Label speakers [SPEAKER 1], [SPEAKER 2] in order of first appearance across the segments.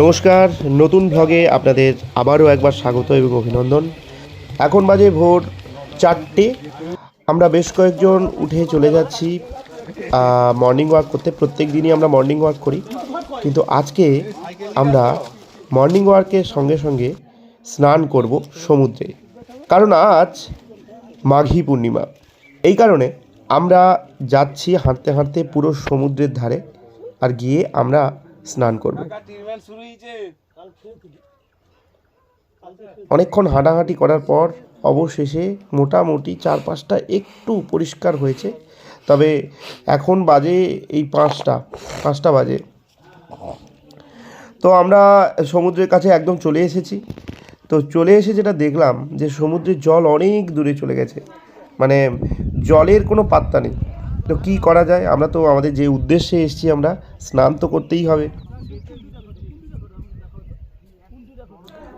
[SPEAKER 1] নমস্কার, নতুন ভ্লগে আপনাদের আবারও একবার স্বাগত এবং অভিনন্দন। এখন বাজে ভোর চারটে। আমরা বেশ কয়েকজন উঠে চলে যাচ্ছি মর্নিং ওয়াক করতে। প্রত্যেক দিনই আমরা মর্নিং ওয়াক করি। কিন্তু আজকে আমরা মর্নিং ওয়ার্কের সঙ্গে সঙ্গে স্নান করব সমুদ্রে। কারণ আজ মাঘী পূর্ণিমা। এই কারণে আমরা যাচ্ছি হাঁটতে হাঁটতে পুরো সমুদ্রের ধারে। আর গিয়ে আমরা স্নান করব। অনেকক্ষণ হাঁটাহাঁটি করার পর অবশেষে মোটামুটি চার পাঁচটা একটু পরিষ্কার হয়েছে। তবে এখন বাজে এই পাঁচটা পাঁচটা বাজে। তো আমরা সমুদ্রের কাছে একদম চলে এসেছি। তো চলে এসে যেটা দেখলাম যে সমুদ্রের জল অনেক দূরে চলে গেছে। মানে জলের কোনো পাত্তা নেই। তো কী করা যায়? আমরা তো আমাদের যে উদ্দেশ্যে এসেছি, আমরা স্নান তো করতেই হবে।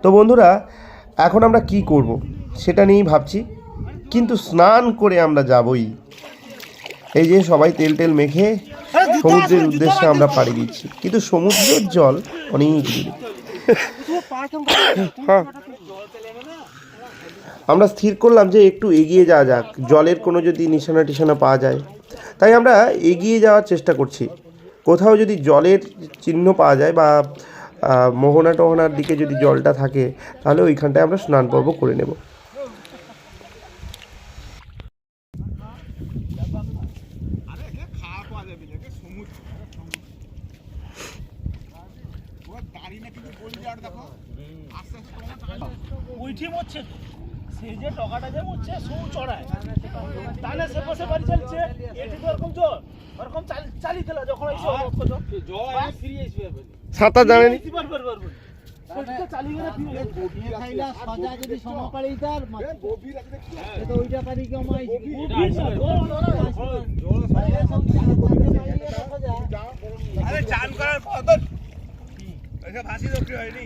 [SPEAKER 1] তো বন্ধুরা, এখন আমরা কি করব? সেটা নিয়েই ভাবছি। কিন্তু স্নান করে আমরা যাবই। এই যে সবাই তেল টেল মেখে সমুদ্রের উদ্দেশ্যে আমরা পাড়ি দিচ্ছি। কিন্তু সমুদ্রের জল অনেক দূরে। আমরা স্থির করলাম যে একটু এগিয়ে যাওয়া যাক। জলের কোনো যদি নিশানা টিশানা পাওয়া যায়। তাই আমরা এগিয়ে যাওয়ার চেষ্টা করছি কোথাও যদি জলের চিহ্ন পাওয়া যায় বা মোহনা টোহনার দিকে যদি জলটা থাকে, তাহলে ওইখানটায় আমরা স্নান পর্ব করে নেব
[SPEAKER 2] মরছে তো। সে যে টকাটা যে মরছে সু চড়ায়। তাহলে সে বসে বাড়ি চলছে এটি তো ওরকম জল ওরকম চালি যখন ফিরে
[SPEAKER 1] সাঁতার জানেনি?
[SPEAKER 2] আরে চান করার পর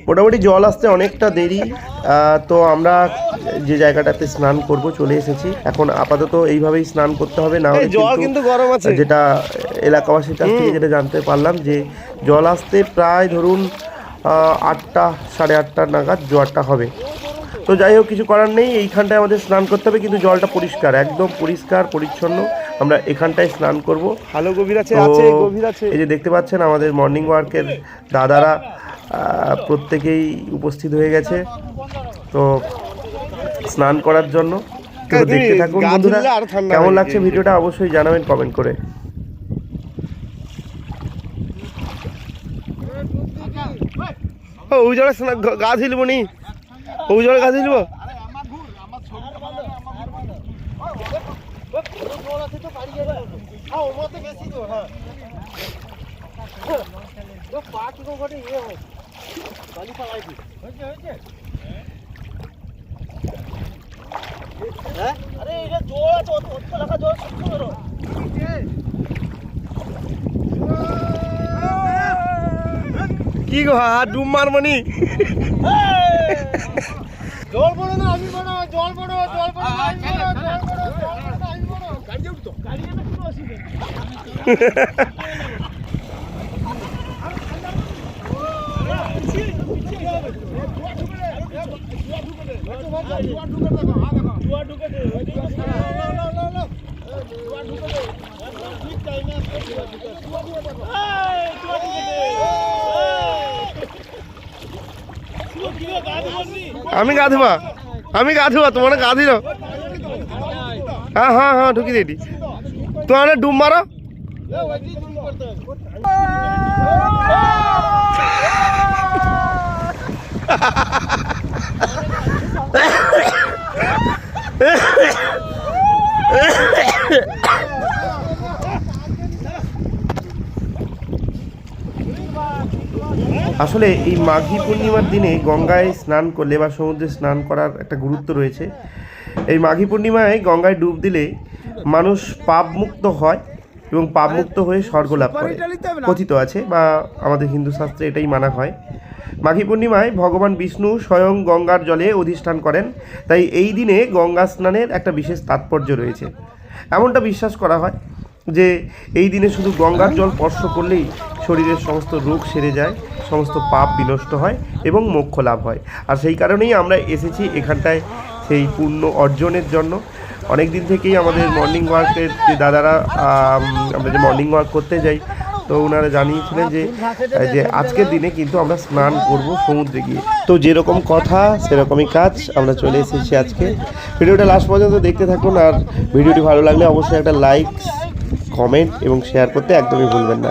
[SPEAKER 1] মোটামুটি জল আসতে অনেকটা দেরি তো আমরা যে জায়গাটাতে স্নান করব চলে এসেছি। এখন আপাতত এইভাবেই স্নান করতে হবে না
[SPEAKER 3] জল কিন্তু গরম আছে।
[SPEAKER 1] যেটা এলাকাবাসীর কাছ থেকে যেটা জানতে পারলাম যে জল আসতে প্রায় ধরুন আটটা সাড়ে আটটা নাগাদ জোয়ারটা হবে। তো যাই হোক কিছু করার নেই এইখানটায় আমাদের স্নান করতে হবে কিন্তু জলটা পরিষ্কার একদম পরিষ্কার পরিচ্ছন্ন। আমরা এখানটায় স্নান করব।
[SPEAKER 3] ভালো গভীর আছে আছে গভীর আছে।
[SPEAKER 1] এই যে দেখতে পাচ্ছেন আমাদের মর্নিং ওয়ার্কের দাদারা প্রত্যেকেই উপস্থিত হয়ে গেছে তো স্নান করার জন্য তো দেখতে থাকুন বন্ধুরা কেমন লাগছে ভিডিওটা অবশ্যই জানাবেন কমেন্ট করে
[SPEAKER 3] ও, ওই জলে গ- ধুইলব নি ওই জলে গা ধুইলব
[SPEAKER 2] আরে এটা জল আছে অত অত লাগা জল শুকনো করো
[SPEAKER 3] কি গো হাত ডুব মারমনি?
[SPEAKER 2] জল বড় না আমি বড় জল বড় জল বড় আমি বড় জল বড় জল না আমি বড় গাড়ি যাবি তো গাড়ি কোনো অসুবিধা
[SPEAKER 3] আমি গা ধুবা আমি গা ধুবা তোমার গা দিল হ্যাঁ হ্যাঁ হ্যাঁ ঢুকি দিই তোমার ডুব মারো।
[SPEAKER 1] আসলে এই মাঘী পূর্ণিমার দিনে গঙ্গায় স্নান করলে বা সমুদ্রে স্নান করার একটা গুরুত্ব রয়েছে। এই মাঘী পূর্ণিমায় গঙ্গায় ডুব দিলে মানুষ পাপমুক্ত হয় এবং পাপমুক্ত হয়ে স্বর্গ লাভ করে। কথিত আছে বা আমাদের হিন্দু শাস্ত্রে এটাই মানা হয়। মাঘী পূর্ণিমায় ভগবান বিষ্ণু স্বয়ং গঙ্গার জলে অধিষ্ঠান করেন। তাই এই দিনে গঙ্গা স্নানের একটা বিশেষ তাৎপর্য রয়েছে। এমনটা বিশ্বাস করা হয় যে এই দিনে শুধু গঙ্গার জল স্পর্শ করলেই শরীরের সমস্ত রোগ সেরে যায় সমস্ত পাপ বিনষ্ট হয় এবং মোক্ষ লাভ হয়। আর সেই কারণেই আমরা এসেছি এখানটায় সেই পুণ্য অর্জনের জন্য। অনেক দিন থেকেই আমাদের মর্নিং ওয়ার্কের যে দাদারা আম, আমরা যে মর্নিং ওয়াক করতে যাই তো ওনারা জানিয়েছিলেন যে যে আজকের দিনে কিন্তু আমরা স্নান করব সমুদ্রে গিয়ে তো যেরকম কথা সেরকমই কাজ আমরা চলে এসেছি আজকে ভিডিওটা লাস্ট পর্যন্ত দেখতে থাকুন আর ভিডিওটি ভালো লাগলে অবশ্যই একটা লাইক কমেন্ট এবং শেয়ার করতে একদমই ভুলবেন না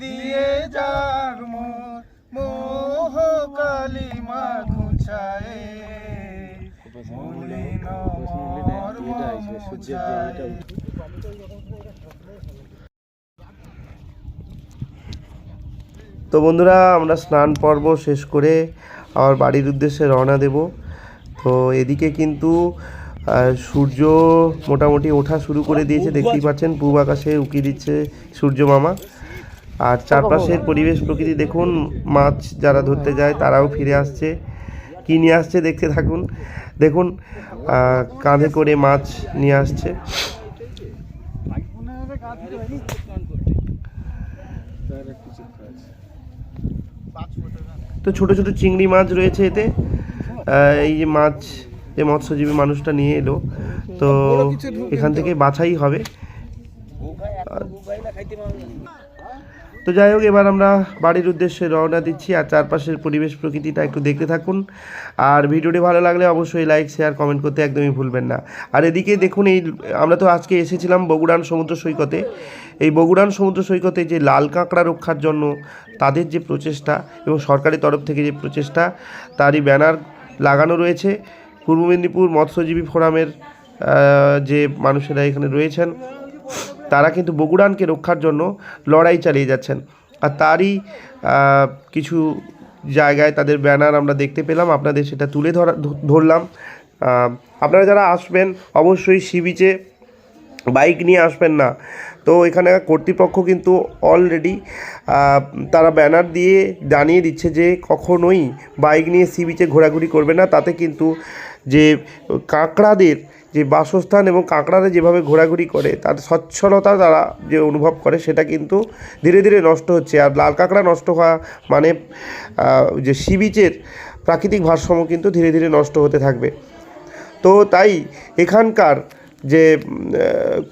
[SPEAKER 4] দিয়ে যার মোর কালিমা ঘুচায়ে মলিন মর্ম মুছায়ে
[SPEAKER 1] তো বন্ধুরা আমরা স্নান পর্ব শেষ করে আমার বাড়ির উদ্দেশ্যে রওনা দেব তো এদিকে কিন্তু সূর্য মোটামুটি ওঠা শুরু করে দিয়েছে দেখতেই পাচ্ছেন পূব আকাশে উকি দিচ্ছে সূর্য মামা আর চারপাশের পরিবেশ প্রকৃতি দেখুন মাছ যারা ধরতে যায় তারাও ফিরে আসছে। কি নিয়ে আসছে দেখতে থাকুন। দেখুন কাঁধে করে মাছ নিয়ে আসছে। তো ছোট ছোট চিংড়ি মাছ রয়েছে এতে। এই যে মাছ যে মৎস্যজীবী মানুষটা নিয়ে এলো। তো এখান থেকে বাছাই হবে। তো যাই হোক, এবার আমরা বাড়ির উদ্দেশ্যে রওনা দিচ্ছি আর চারপাশের পরিবেশ প্রকৃতিটা একটু দেখতে থাকুন। আর ভিডিওটি ভালো লাগলে অবশ্যই লাইক, শেয়ার, কমেন্ট করতে একদমই ভুলবেন না। আর এদিকে দেখুন, এই আমরা তো আজকে এসেছিলাম বগুড়ান সমুদ্র সৈকতে। এই বগুড়ান সমুদ্র সৈকতে যে লাল কাঁকড়া রক্ষার জন্য তাদের যে প্রচেষ্টা এবং সরকারের তরফ থেকে যে প্রচেষ্টা, তারই ব্যানার লাগানো রয়েছে। পূর্ব মেদিনীপুর মৎস্যজীবী ফোরামের যে মানুষেরা এখানে রয়েছেন তারা কিন্তু বগুড়ানকে রক্ষার জন্য লড়াই চালিয়ে যাচ্ছেন। আর তারই কিছু জায়গায় তাদের ব্যানার আমরা দেখতে পেলাম। আপনাদের সেটা তুলে ধরা ধরলাম। আপনারা যারা আসবেন, অবশ্যই সি বিচে বাইক নিয়ে আসবেন না। তো এখানে কর্তৃপক্ষ কিন্তু অলরেডি তারা ব্যানার দিয়ে জানিয়ে দিচ্ছে যে কখনোই বাইক নিয়ে সি বিচে ঘোরাঘুরি করবে না। তাতে কিন্তু যে কাঁকড়াদের যে বাসস্থান এবং কাঁকড়ারা যেভাবে ঘোরাঘুরি করে, তার স্বচ্ছলতা তারা যে অনুভব করে, সেটা কিন্তু ধীরে ধীরে নষ্ট হচ্ছে। আর লাল কাঁকড়া নষ্ট হওয়া মানে যে সি বিচের প্রাকৃতিক ভারসাম্য কিন্তু ধীরে ধীরে নষ্ট হতে থাকবে। তো তাই এখানকার যে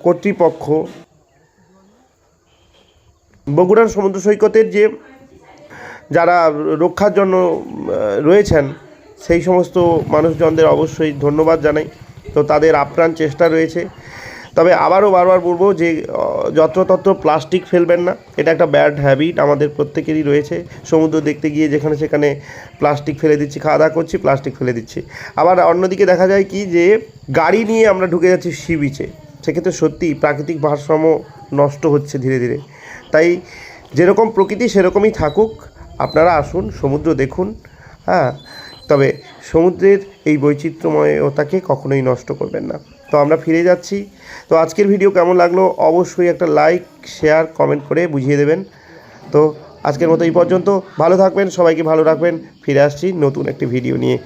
[SPEAKER 1] কর্তৃপক্ষ, বগুড়ার সমুদ্র সৈকতের যে, যারা রক্ষার জন্য রয়েছেন, সেই সমস্ত মানুষজনদের অবশ্যই ধন্যবাদ জানাই। তো তাদের আপ্রাণ চেষ্টা রয়েছে। তবে আবারও বারবার বলব যে যত্রতত্র প্লাস্টিক ফেলবেন না। এটা একটা ব্যাড হ্যাবিট আমাদের প্রত্যেকেরই রয়েছে। সমুদ্র দেখতে গিয়ে যেখানে সেখানে প্লাস্টিক ফেলে দিচ্ছি, খাওয়া দাওয়া করছি, প্লাস্টিক ফেলে দিচ্ছি। আবার অন্যদিকে দেখা যায় কি যে, গাড়ি নিয়ে আমরা ঢুকে যাচ্ছি সি বিচে। সেক্ষেত্রে সত্যি প্রাকৃতিক ভারসাম্য নষ্ট হচ্ছে ধীরে ধীরে। তাই যেরকম প্রকৃতি সেরকমই থাকুক। আপনারা আসুন, সমুদ্র দেখুন হ্যাঁ। তবে সমুদ্রের এই বৈচিত্র্যময়তাকে কখনোই নষ্ট করবেন না। তো আমরা ফিরে যাচ্ছি। তো আজকের ভিডিও কেমন লাগল অবশ্যই একটা লাইক, শেয়ার, কমেন্ট করে বুঝিয়ে দেবেন। তো আজকের মতো এই পর্যন্ত। ভালো থাকবেন, সবাইকে ভালো রাখবেন। ফিরে আসছি নতুন একটি ভিডিও নিয়ে।